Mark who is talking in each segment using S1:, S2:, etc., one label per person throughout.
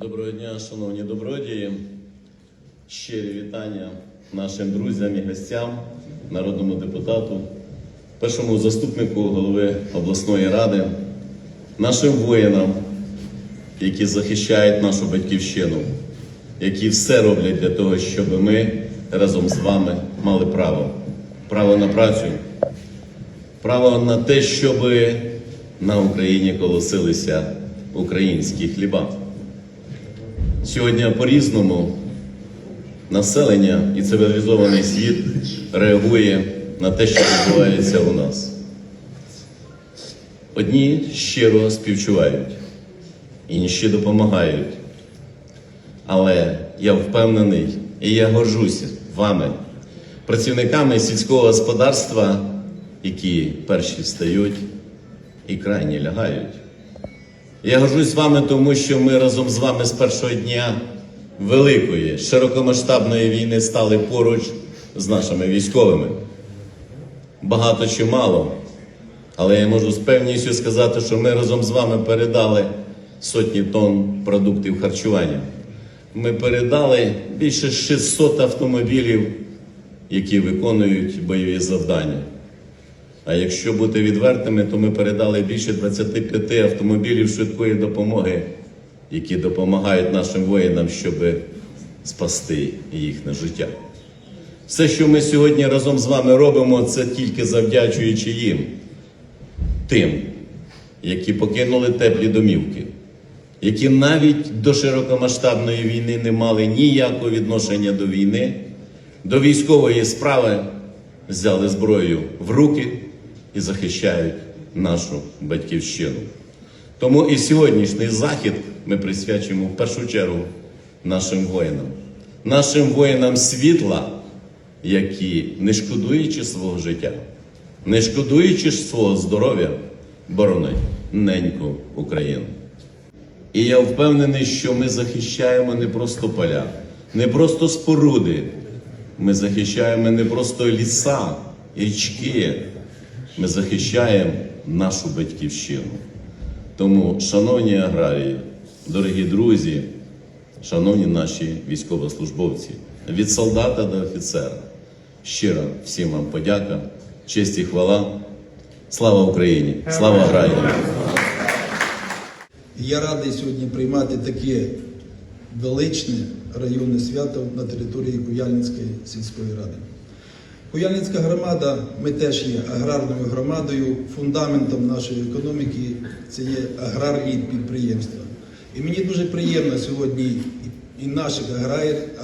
S1: Доброго дня, шановні добродії. Щирі вітання нашим друзям і гостям, народному депутату, першому заступнику голови обласної ради, нашим воїнам, які захищають нашу батьківщину, які все роблять для того, щоб ми разом з вами мали право. Право на працю, право на те, щоб на Україні колосилися українські хліба. Сьогодні по-різному населення і цивілізований світ реагує на те, що відбувається у нас. Одні щиро співчувають, інші допомагають. Але я впевнений і я горжуся вами, працівниками сільського господарства, які перші встають і крайні лягають. Я горжусь вами, тому що ми разом з вами з першого дня великої, широкомасштабної війни стали поруч з нашими військовими. Багато чи мало, але я можу з певністю сказати, що ми разом з вами передали сотні тонн продуктів харчування. Ми передали більше 600 автомобілів, які виконують бойові завдання. А якщо бути відвертими, то ми передали більше 25 автомобілів швидкої допомоги, які допомагають нашим воїнам, щоб спасти їхнє життя. Все, що ми сьогодні разом з вами робимо, це тільки завдячуючи їм, тим, які покинули теплі домівки, які навіть до широкомасштабної війни не мали ніякого відношення до війни, до військової справи, взяли зброю в руки і захищають нашу батьківщину. Тому і сьогоднішній захід ми присвячуємо в першу чергу нашим воїнам, нашим воїнам світла, які, не шкодуючи свого життя, не шкодуючи свого здоров'я, боронять неньку Україну. І я впевнений, що ми захищаємо не просто поля, не просто споруди, ми захищаємо не просто ліса, річки, ми захищаємо нашу батьківщину. Тому, шановні аграрії, дорогі друзі, шановні наші військовослужбовці, від солдата до офіцера, щиро всім вам подяка, честь і хвала. Слава Україні! Слава аграріям!
S2: І Я радий сьогодні приймати таке величне районне свято на території Куяльницької сільської ради. Куяльницька громада, ми теж є аграрною громадою, фундаментом нашої економіки це є аграрні підприємства. І мені дуже приємно сьогодні і наших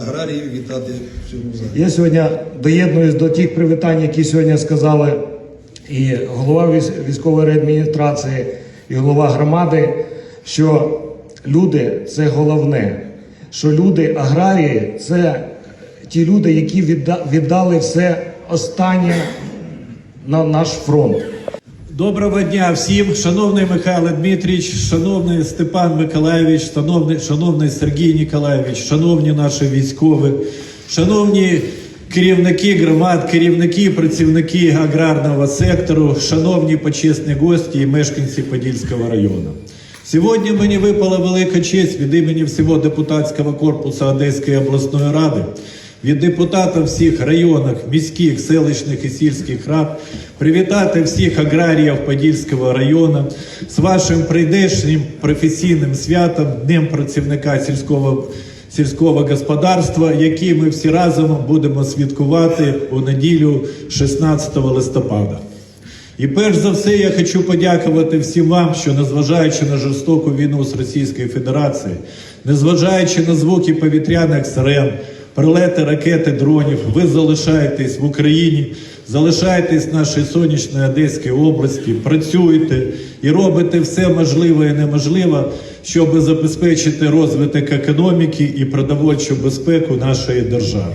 S2: аграріїв, вітати в цьому залі.
S3: Я сьогодні доєднуюсь до тих привітань, які сьогодні сказали і голова військ- військової адміністрації, і голова громади, що люди це головне, що люди аграрії це ті люди, які відда- віддали все останнє на наш фронт.
S4: Доброго дня всім, шановний Михайло Дмитрич, шановний Степан Миколаєвич, шановний, шановний Сергій Ніколаєвич, шановні наші військові, шановні керівники громад, керівники, працівники аграрного сектору, шановні почесні гості і мешканці Подільського району. Сьогодні мені випала велика честь від імені всього депутатського корпусу Одеської обласної ради від депутатів всіх районах, міських, селищних і сільських рад привітати всіх аграріїв Подільського району з вашим прийдешнім професійним святом, Днем працівника сільського, сільського господарства, який ми всі разом будемо святкувати у неділю 16 листопада. І перш за все я хочу подякувати всім вам, що незважаючи на жорстоку війну з Російською Федерацією, незважаючи на звуки повітряних сирен, прилети ракети, дронів, ви залишаєтесь в Україні, залишаєтесь в нашій сонячній Одеській області, працюєте і робите все можливе і неможливе, щоб забезпечити розвиток економіки і продовольчу безпеку нашої держави.